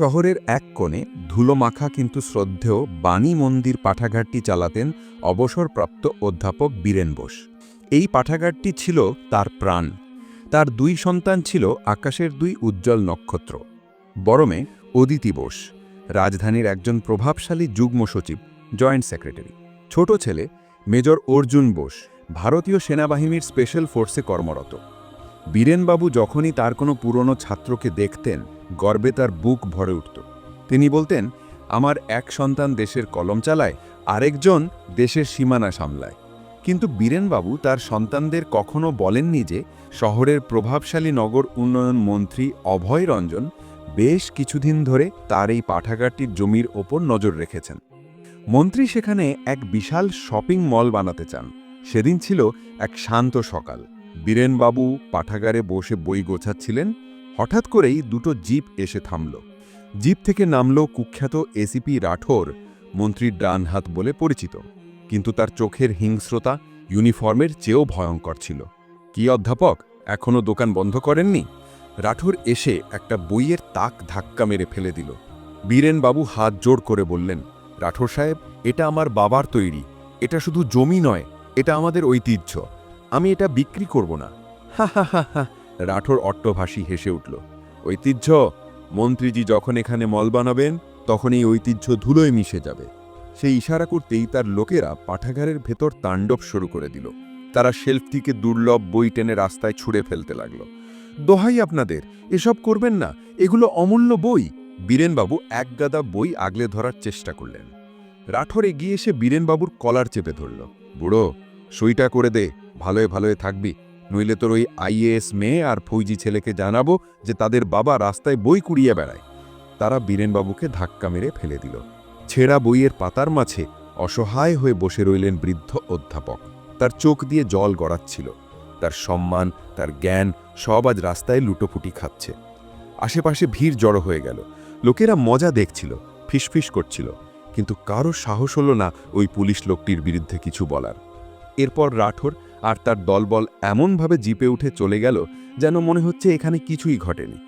শহরের এক কোণে ধুলোমাখা কিন্তু শ্রদ্ধেয় বাণী মন্দির পাঠাগারটি চালাতেন অবসরপ্রাপ্ত অধ্যাপক বীরেন বোস। এই পাঠাগারটি ছিল তার প্রাণ। তার দুই সন্তান ছিল আকাশের দুই উজ্জ্বল নক্ষত্র, বরমে অদিতি বোস, রাজধানীর একজন প্রভাবশালী যুগ্ম সচিব, জয়েন্ট সেক্রেটারি। ছোট ছেলে, মেজর অর্জুন বোস, ভারতীয় সেনাবাহিনীর স্পেশাল ফোর্সে কর্মরত। বীরেনবাবু যখনই তার কোনো পুরনো ছাত্রকে দেখতেন গর্বে তার বুক ভরে উঠত। তিনি বলতেন, আমার এক সন্তান দেশের কলম চালায়, আরেকজন দেশের সীমানা সামলায়। কিন্তু বীরেনবাবু তার সন্তানদের কখনো বলেননি যে শহরের প্রভাবশালী নগর উন্নয়ন মন্ত্রী অভয় রঞ্জন বেশ কিছুদিন ধরে তার এই পাঠাগারটির জমির ওপর নজর রেখেছেন। মন্ত্রী সেখানে এক বিশাল শপিং মল বানাতে চান। সেদিন ছিল এক শান্ত সকাল। বীরেনবাবু পাঠাগারে বসে বই গোছাচ্ছিলেন হঠাৎ করেই দুটো জিপ এসে থামল। জিপ থেকে নামল কুখ্যাত এসিপি রাঠোর মন্ত্রীর ডান হাত বলে পরিচিত। কিন্তু তার চোখের হিংস্রতা ইউনিফর্মের চেয়েও ভয়ঙ্কর ছিল। কি অধ্যাপক এখনও দোকান বন্ধ করেননি? রাঠোর এসে একটা বইয়ের তাক ধাক্কা মেরে ফেলে দিল। বীরেনবাবু হাত জোড় করে বললেন, রাঠোর সাহেব, এটা আমার বাবার তৈরি। এটা শুধু জমি নয়, এটা আমাদের ঐতিহ্য। আমি এটা বিক্রি করব না। হা হা হা হা রাঠোর অট্টভাসী হেসে উঠল, ঐতিহ্য, মন্ত্রীজি যখন এখানে মল বানাবেন, তখন এই ঐতিহ্য ধুলোয় মিশে যাবে। সেই ইশারা করতেই তার লোকেরা পাঠাগারের ভেতর তাণ্ডব শুরু করে দিল। তারা শেলফ থেকে দুর্লভ বই টেনে রাস্তায় ছুঁড়ে ফেলতে লাগল। দোহাই আপনাদের, এসব করবেন না, এগুলো অমূল্য বই। বীরেনবাবু এক গাদা বই আগলে ধরার চেষ্টা করলেন। রাঠোর এগিয়ে এসে বীরেনবাবুর কলার চেপে ধরল, বুড়ো, সইটা করে দে, ভালোয় ভালোয় থাকবি। নইলে তোর ওই আইএএস মেয়ে আর ফৌজি ছেলেকে জানাব যে তাদের বাবা রাস্তায় বই কুড়িয়ে বেড়ায়। তারা বীরেনবাবুকে ধাক্কা মেরে ফেলে দিল। ছেঁড়া বইয়ের পাতার মাঝে অসহায় হয়ে বসে রইলেন বৃদ্ধ অধ্যাপক। তার চোখ দিয়ে জল গড়াচ্ছিল। তার সম্মান, তার জ্ঞান সব আজ রাস্তায় লুটোপুটি খাচ্ছে। আশেপাশে ভিড় জড়ো হয়ে গেল। লোকেরা মজা দেখছিল, ফিসফিস করছিল। কিন্তু কারও সাহস হলো না ওই পুলিশ লোকটির বিরুদ্ধে কিছু বলার। এরপর রাঠোর আর তার দলবল এমনভাবে জিপে উঠে চলে গেল যেন মনে হচ্ছে এখানে কিছুই ঘটেনি।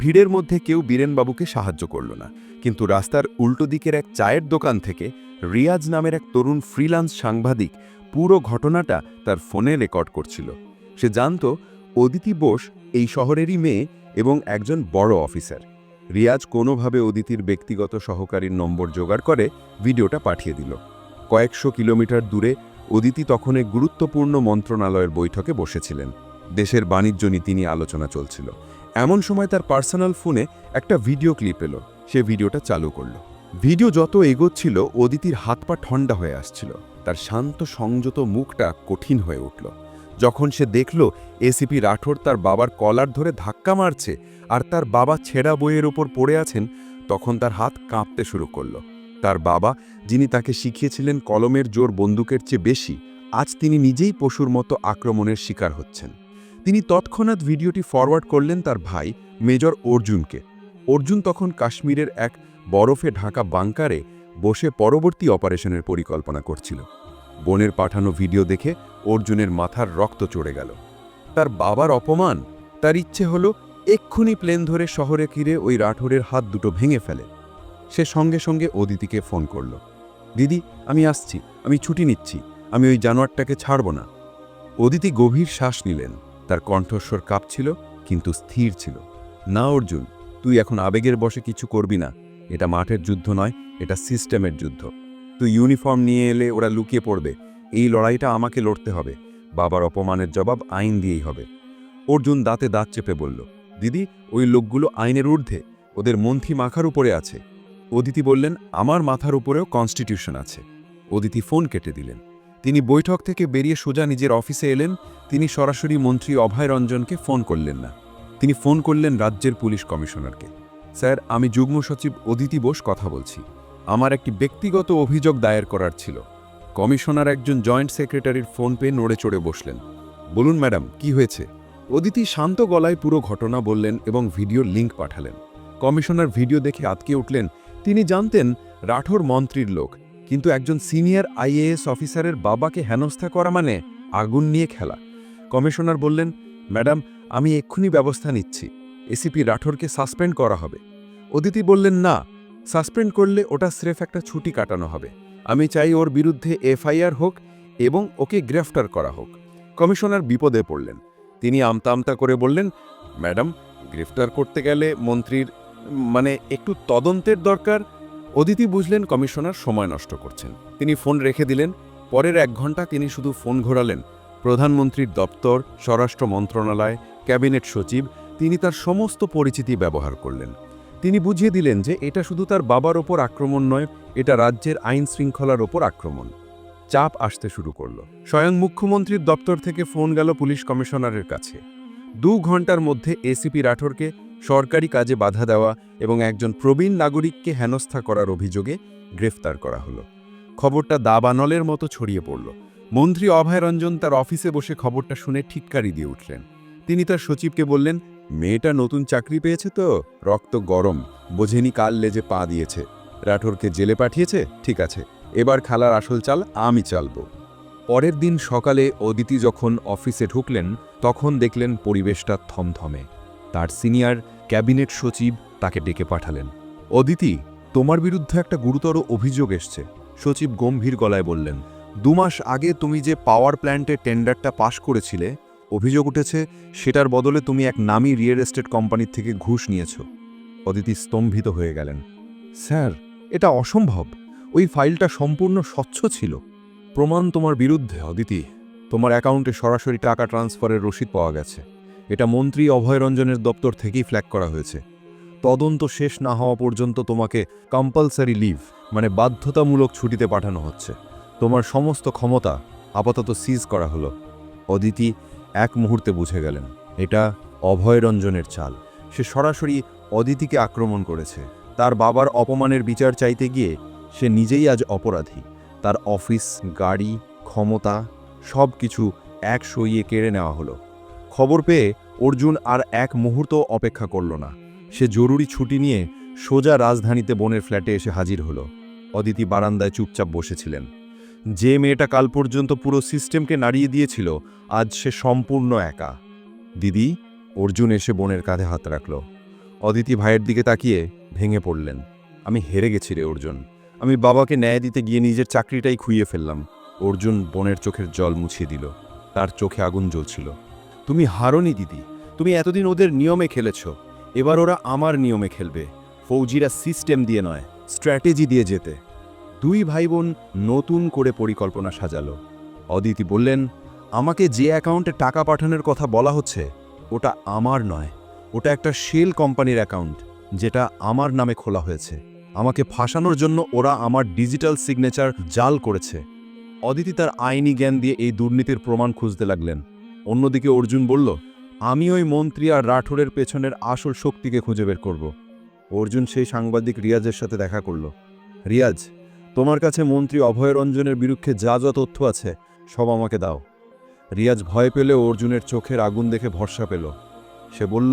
ভিড়ের মধ্যে কেউ বীরেনবাবুকে সাহায্য করল না, কিন্তু রাস্তার উল্টো দিকের এক চায়ের দোকান থেকে রিয়াজ নামের এক তরুণ ফ্রিল্যান্স সাংবাদিক পুরো ঘটনাটা তার ফোনে রেকর্ড করছিল। সে জানত, অদিতি বোস এই শহরেরই মেয়ে এবং একজন বড় অফিসার। রিয়াজ কোনোভাবে অদিতির ব্যক্তিগত সহকারীর নম্বর জোগাড় করে ভিডিওটা পাঠিয়ে দিল। কয়েকশো কিলোমিটার দূরে অদিতি তখন এক গুরুত্বপূর্ণ মন্ত্রণালয়ের বৈঠকে বসেছিলেন। দেশের বাণিজ্য নীতি নিয়ে আলোচনা চলছিল। এমন সময় তার পার্সোনাল ফোনে একটা ভিডিও ক্লিপ এলো। সে ভিডিওটা চালু করল। ভিডিও যত এগোচ্ছিল অদিতির হাত পা ঠান্ডা হয়ে আসছিল। তার শান্ত, সংযত মুখটা কঠিন হয়ে উঠল। যখন সে দেখল, এসিপি রাঠোর তার বাবার কলার ধরে ধাক্কা মারছে আর তার বাবা ছেঁড়া বইয়ের ওপর পড়ে আছেন, তখন তার হাত কাঁপতে শুরু করল। তার বাবা, যিনি তাকে শিখিয়েছিলেন কলমের জোর বন্দুকের চেয়ে বেশি, আজ তিনি নিজেই পশুর মতো আক্রমণের শিকার হচ্ছেন। তিনি তৎক্ষণাৎ ভিডিওটি ফরওয়ার্ড করলেন তার ভাই, মেজর অর্জুনকে। অর্জুন তখন কাশ্মীরের এক বরফে ঢাকা বাংকারে বসে পরবর্তী অপারেশনের পরিকল্পনা করছিল। বোনের পাঠানো ভিডিও দেখে অর্জুনের মাথার রক্ত চড়ে গেল। তার বাবার অপমান, তার ইচ্ছে হলো এক্ষুনি প্লেন ধরে শহরে কিরে ওই রাঠোরের হাত দুটো ভেঙে ফেলে। সে সঙ্গে সঙ্গে অদিতিকে ফোন করল। দিদি, আমি আসছি, আমি ছুটি নিচ্ছি, আমি ওই জানোয়ারটাকে ছাড়ব না। অদিতি গভীর শ্বাস নিলেন। তার কণ্ঠস্বর কাঁপছিল, কিন্তু স্থির ছিল। না, অর্জুন, তুই এখন আবেগের বসে কিছু করবি না। এটা মাঠের যুদ্ধ নয়, এটা সিস্টেমের যুদ্ধ। তুই ইউনিফর্ম নিয়ে এলে ওরা লুকিয়ে পড়বে। এই লড়াইটা আমাকে লড়তে হবে। বাবার অপমানের জবাব আইন দিয়েই হবে। অর্জুন দাঁতে দাঁত চেপে বলল, দিদি, ওই লোকগুলো আইনের ঊর্ধ্বে। ওদের মন্থি মাখার উপরে আছে। অদিতি বললেন, আমার মাথার উপরেও কনস্টিটিউশন আছে। অদিতি ফোন কেটে দিলেন। তিনি বৈঠক থেকে বেরিয়ে সোজা নিজের অফিসে এলেন। তিনি সরাসরি মন্ত্রী অভয় রঞ্জনকে ফোন করলেন না। তিনি ফোন করলেন রাজ্যের পুলিশ কমিশনারকে। স্যার, আমি যুগ্ম সচিব অদিতি বোস কথা বলছি। আমার একটি ব্যক্তিগত অভিযোগ দায়ের করার ছিল। কমিশনার একজন জয়েন্ট সেক্রেটারির ফোন পেয়ে নড়ে চড়ে বসলেন। বলুন ম্যাডাম, কি হয়েছে? অদিতি শান্ত গলায় পুরো ঘটনা বললেন এবং ভিডিওর লিঙ্ক পাঠালেন। কমিশনার ভিডিও দেখে আতকে উঠলেন তিনি জানতেন রাঠোর মন্ত্রীর লোক, কিন্তু একজন সিনিয়র আইএএস অফিসারের বাবাকে হেনস্থা করা মানে আগুন নিয়ে খেলা। কমিশনার বললেন, ম্যাডাম, আমি এক্ষুনি ব্যবস্থা নিচ্ছি। এসিপি রাঠোরকে সাসপেন্ড করা হবে। অদিতি বললেন, না, সাসপেন্ড করলে ওটা স্রেফ একটা ছুটি কাটানো হবে। আমি চাই ওর বিরুদ্ধে এফআইআর হোক এবং ওকে গ্রেফতার করা হোক। কমিশনার বিপদে পড়লেন। তিনি আমতা আমতা করে বললেন, ম্যাডাম, গ্রেফতার করতে গেলে মন্ত্রীর মানে একটু তদন্তের দরকার। অদিতি বুঝলেন কমিশনার সময় নষ্ট করছেন। তিনি ফোন রেখে দিলেন। পরের এক ঘণ্টা তিনি শুধু ফোন ঘোরালেন। প্রধানমন্ত্রীর দপ্তর, স্বরাষ্ট্র মন্ত্রণালয়, ক্যাবিনেট সচিব, তিনি তার সমস্ত পরিচিতি ব্যবহার করলেন। তিনি বুঝিয়ে দিলেন যে এটা শুধু তার বাবার ওপর আক্রমণ নয়, এটা রাজ্যের আইন শৃঙ্খলার ওপর আক্রমণ। চাপ আসতে শুরু করল। স্বয়ং মুখ্যমন্ত্রীর দপ্তর থেকে ফোন গেল পুলিশ কমিশনারের কাছে। দু ঘণ্টার মধ্যে এসিপি রাঠোরকে সরকারি কাজে বাধা দেওয়া এবং একজন প্রবীণ নাগরিককে হেনস্থা করার অভিযোগে গ্রেফতার করা হলো। খবরটা দাবানলের মতো ছড়িয়ে পড়ল। মন্ত্রী অভয়রঞ্জন তার অফিসে বসে খবরটা শুনে ঠিককারি দিয়ে উঠলেন। তিনি তার সচিবকে বললেন, মেয়েটা নতুন চাকরি পেয়েছে তো? রক্ত গরম। বোঝেনি কাল লেজে পা দিয়েছে। রাঠোরকে জেলে পাঠিয়েছে? ঠিক আছে। এবার খালার আসল চাল আমি চালব। পরের দিন সকালে অদিতি যখন অফিসে ঢুকলেন, তখন দেখলেন পরিবেশটা থমথমে। তার সিনিয়র ক্যাবিনেট সচিব তাকে ডেকে পাঠালেন। অদিতি, তোমার বিরুদ্ধে একটা গুরুতর অভিযোগ এসছে। সচিব গম্ভীর গলায় বললেন দুমাস আগে তুমি যে পাওয়ার প্ল্যান্টের টেন্ডারটা পাশ করেছিলে, অভিযোগ উঠেছে সেটার বদলে তুমি এক নামী রিয়েল এস্টেট কোম্পানির থেকে ঘুষ নিয়েছ। অদিতি স্তম্ভিত হয়ে গেলেন, স্যার, এটা অসম্ভব। ওই ফাইলটা সম্পূর্ণ স্বচ্ছ ছিল। প্রমাণ তোমার বিরুদ্ধে, অদিতি। তোমার অ্যাকাউন্টে সরাসরি টাকা ট্রান্সফারের রসিদ পাওয়া গেছে। এটা মন্ত্রী অভয়রঞ্জনের দপ্তর থেকেই ফ্ল্যাগ করা হয়েছে। তদন্ত শেষ না হওয়া পর্যন্ত তোমাকে কম্পালসারি লিভ মানে বাধ্যতামূলক ছুটিতে পাঠানো হচ্ছে। তোমার সমস্ত ক্ষমতা আপাতত সিজ করা হলো। অদিতি এক মুহূর্তে বুঝে গেলেন, এটা অভয়রঞ্জনের চাল। সে সরাসরি অদিতিকে আক্রমণ করেছে। তার বাবার অপমানের বিচার চাইতে গিয়ে সে নিজেই আজ অপরাধী। তার অফিস গাড়ি, ক্ষমতা সব কিছু এক সইয়ে কেড়ে নেওয়া হলো। খবর পেয়ে অর্জুন আর এক মুহূর্ত অপেক্ষা করল না। সে জরুরি ছুটি নিয়ে সোজা রাজধানীতে বোনের ফ্ল্যাটে এসে হাজির হলো। অদিতি বারান্দায় চুপচাপ বসেছিলেন। যে মেয়েটা কাল পর্যন্ত পুরো সিস্টেমকে নাড়িয়ে দিয়েছিল, আজ সে সম্পূর্ণ একা। দিদি, অর্জুন এসে বোনের কাঁধে হাত রাখল। অদিতি ভাইয়ের দিকে তাকিয়ে ভেঙে পড়লেন। আমি হেরে গেছি রে অর্জুন। আমি বাবাকে ন্যায় দিতে গিয়ে নিজের চাকরিটাই খুইয়ে ফেললাম। অর্জুন বোনের চোখের জল মুছিয়ে দিল। তার চোখে আগুন জ্বলছিল। তুমি হারনি দিদি, তুমি এতদিন ওদের নিয়মে খেলেছ, এবার ওরা আমার নিয়মে খেলবে। ফৌজিরা সিস্টেম দিয়ে নয়, স্ট্র্যাটেজি দিয়ে যেতে। দুই ভাই বোন নতুন করে পরিকল্পনা সাজালো। অদিতি বললেন, আমাকে যে অ্যাকাউন্টে টাকা পাঠানোর কথা বলা হচ্ছে, ওটা আমার নয়। ওটা একটা শেল কোম্পানির অ্যাকাউন্ট, যেটা আমার নামে খোলা হয়েছে। আমাকে ফাঁসানোর জন্য ওরা আমার ডিজিটাল সিগনেচার জাল করেছে। অদিতি তার আইনি জ্ঞান দিয়ে এই দুর্নীতির প্রমাণ খুঁজতে লাগলেন। অন্যদিকে অর্জুন বলল, আমি ওই মন্ত্রী আর রাঠোরের পেছনের আসল শক্তিকে খুঁজে বের করব। অর্জুন সেই সাংবাদিক রিয়াজের সাথে দেখা করল। রিয়াজ, তোমার কাছে মন্ত্রী অভয়রঞ্জনের বিরুদ্ধে যা যা তথ্য আছে, সব আমাকে দাও। রিয়াজ ভয় পেলে অর্জুনের চোখের আগুন দেখে ভরসা পেল। সে বলল,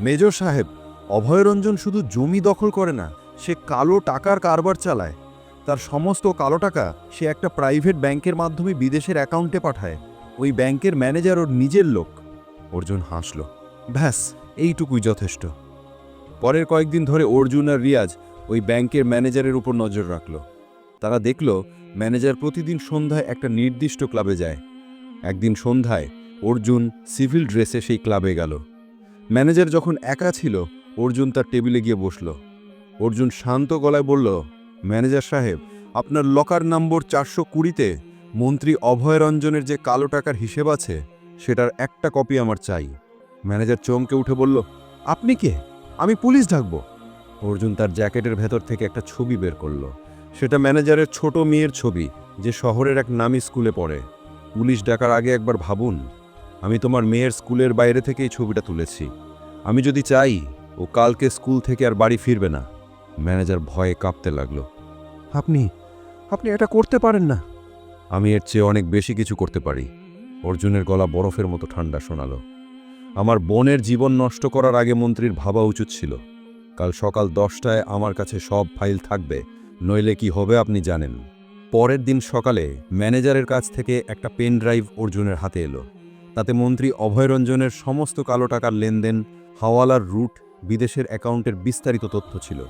মেজর সাহেব, অভয়রঞ্জন শুধু জমি দখল করে না, সে কালো টাকার কারবার চালায়। তার সমস্ত কালো টাকা সে একটা প্রাইভেট ব্যাংকের মাধ্যমে বিদেশের অ্যাকাউন্টে পাঠায়। ওই ব্যাংকের ম্যানেজার ওর নিজের লোক। অর্জুন হাসল। ব্যাস, এইটুকুই যথেষ্ট। পরের কয়েকদিন ধরে অর্জুন আর রিয়াজ ওই ব্যাংকের ম্যানেজারের উপর নজর রাখল। তারা দেখল, ম্যানেজার প্রতিদিন সন্ধ্যায় একটা নির্দিষ্ট ক্লাবে যায়। একদিন সন্ধ্যায় অর্জুন সিভিল ড্রেসে সেই ক্লাবে গেল। ম্যানেজার যখন একা ছিল, অর্জুন তার টেবিলে গিয়ে বসল। অর্জুন শান্ত গলায় বলল, ম্যানেজার সাহেব, আপনার লকার নম্বর চারশো কুড়িতে মন্ত্রী অভয়রঞ্জনের যে কালো টাকার হিসেব আছে, সেটার একটা কপি আমার চাই। ম্যানেজার চমকে উঠে বলল, আপনি কে? আমি পুলিশ ডাকবো। অর্জুন তার জ্যাকেটের ভেতর থেকে একটা ছবি বের করল। সেটা ম্যানেজারের ছোট মেয়ের ছবি, যে শহরের এক নামি স্কুলে পড়ে। পুলিশ ডাকার আগে একবার ভাবুন, আমি তোমার মেয়ের স্কুলের বাইরে থেকে এই ছবিটা তুলেছি। আমি যদি চাই, ও কালকে স্কুল থেকে আর বাড়ি ফিরবে না। ম্যানেজার ভয়ে কাঁপতে লাগল, আপনি আপনি এটা করতে পারেন না। আমি এর চেয়ে অনেক বেশি কিছু করতে পারি। অর্জুনের গলা বরফের মতো ঠান্ডা শোনালো। আমার বোনের জীবন নষ্ট করার আগে মন্ত্রীর ভাবা উচিত ছিল। কাল সকাল দশটায় আমার কাছে সব ফাইল থাকবে, নইলে কি হবে আপনি জানেন। পরের দিন সকালে ম্যানেজারের কাছ থেকে একটা পেন ড্রাইভ অর্জুনের হাতে এলো। তাতে মন্ত্রী অভয়রঞ্জনের সমস্ত কালো টাকার লেনদেন, হাওয়ালার রুট, বিদেশের অ্যাকাউন্টের বিস্তারিত তথ্য ছিল।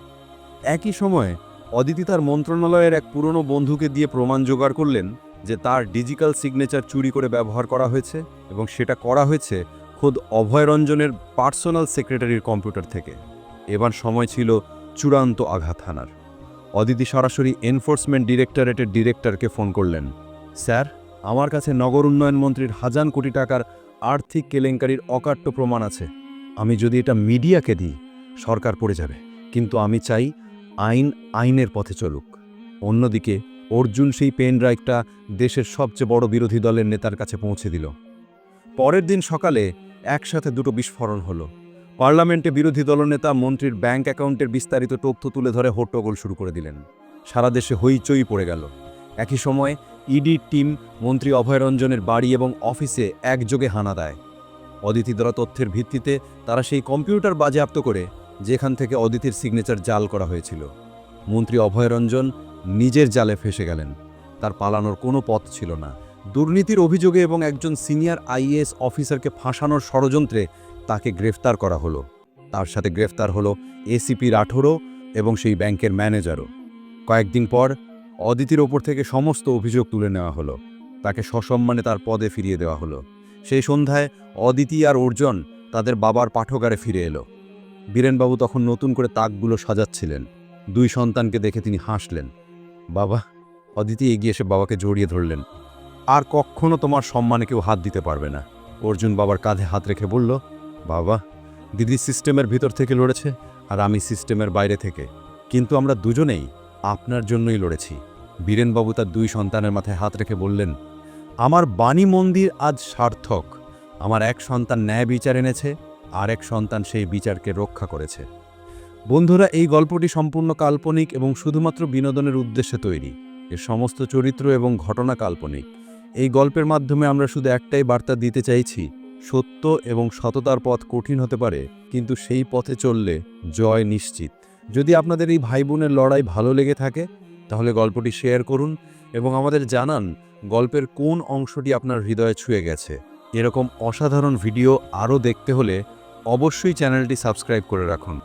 একই সময়ে অদিতি তার মন্ত্রণালয়ের এক পুরনো বন্ধুকে দিয়ে প্রমাণ জোগাড় করলেন যে তার ডিজিটাল সিগনেচার চুরি করে ব্যবহার করা হয়েছে এবং সেটা করা হয়েছে খোদ অভয়রঞ্জনের পার্সোনাল সেক্রেটারির কম্পিউটার থেকে। এবার সময় ছিল চূড়ান্ত আঘাত হানার। অদিতি সরাসরি এনফোর্সমেন্ট ডিরেক্টরেটের ডিরেক্টরকে ফোন করলেন, স্যার, আমার কাছে নগর উন্নয়ন মন্ত্রীর হাজার কোটি টাকার আর্থিক কেলেঙ্কারির অকাট্য প্রমাণ আছে। আমি যদি এটা মিডিয়াকে দিই, সরকার পড়ে যাবে। কিন্তু আমি চাই আইন আইনের পথে চলুক। অন্যদিকে অর্জুন সেই পেন ড্রাইভটা দেশের সবচেয়ে বড় বিরোধী দলের নেতার কাছে পৌঁছে দিল। পরের দিন সকালে একসাথে দুটো বিস্ফোরণ হলো। পার্লামেন্টে বিরোধী দলনেতা মন্ত্রীর ব্যাংক অ্যাকাউন্টের বিস্তারিত তথ্য তুলে ধরে হট্টগোল শুরু করে দিলেন। সারা দেশে হইচই পড়ে গেল। একই সময় ইডি টিম মন্ত্রী অভয়রঞ্জনের বাড়ি এবং অফিসে একযোগে হানা দেয়। অদিতি দ্বারা তথ্যের ভিত্তিতে তারা সেই কম্পিউটার বাজেয়াপ্ত করে, যেখান থেকে অদিতির সিগনেচার জাল করা হয়েছিল। মন্ত্রী অভয়রঞ্জন নিজের জালে ফেসে গেলেন। তার পালানোর কোনো পথ ছিল না। দুর্নীতির অভিযোগে এবং একজন সিনিয়র আইএএস অফিসারকে ফাঁসানোর ষড়যন্ত্রে তাকে গ্রেফতার করা হলো। তার সাথে গ্রেফতার হলো এসিপি রাঠোরও এবং সেই ব্যাংকের ম্যানেজারও। কয়েকদিন পর অদিতির ওপর থেকে সমস্ত অভিযোগ তুলে নেওয়া হলো। তাকে সসম্মানে তার পদে ফিরিয়ে দেওয়া হলো। সেই সন্ধ্যায় অদিতি আর অর্জন তাদের বাবার পাঠগারে ফিরে এলো। বীরেনবাবু তখন নতুন করে তাকগুলো সাজাচ্ছিলেন। দুই সন্তানকে দেখে তিনি হাসলেন। বাবা, অদিতি এগিয়ে এসে বাবাকে জড়িয়ে ধরলেন। আর কখনো তোমার সম্মানে কেউ হাত দিতে পারবে না। অর্জুন বাবার কাঁধে হাত রেখে বলল, বাবা, দিদি সিস্টেমের ভিতর থেকে লড়েছে আর আমি সিস্টেমের বাইরে থেকে। কিন্তু আমরা দুজনেই আপনার জন্যই লড়েছি। বীরেনবাবু তার দুই সন্তানের মাথায় হাত রেখে বললেন, আমার বাণী মন্দির আজ সার্থক। আমার এক সন্তান ন্যায় বিচার এনেছে, আর এক সন্তান সেই বিচারকে রক্ষা করেছে। বন্ধুরা, এই গল্পটি সম্পূর্ণ কাল্পনিক এবং শুধুমাত্র বিনোদনের উদ্দেশ্যে তৈরি। এর সমস্ত চরিত্র এবং ঘটনা কাল্পনিক। এই গল্পের মাধ্যমে আমরা শুধু একটাই বার্তা দিতে চাইছি, সত্য এবং সততার পথ কঠিন হতে পারে, কিন্তু সেই পথে চললে জয় নিশ্চিত। যদি আপনাদের এই ভাই বোনের লড়াই ভালো লেগে থাকে, তাহলে গল্পটি শেয়ার করুন এবং আমাদের জানান গল্পের কোন অংশটি আপনার হৃদয়ে ছুঁয়ে গেছে। এরকম অসাধারণ ভিডিও আরও দেখতে হলে অবশ্যই চ্যানেলটি সাবস্ক্রাইব করে রাখুন।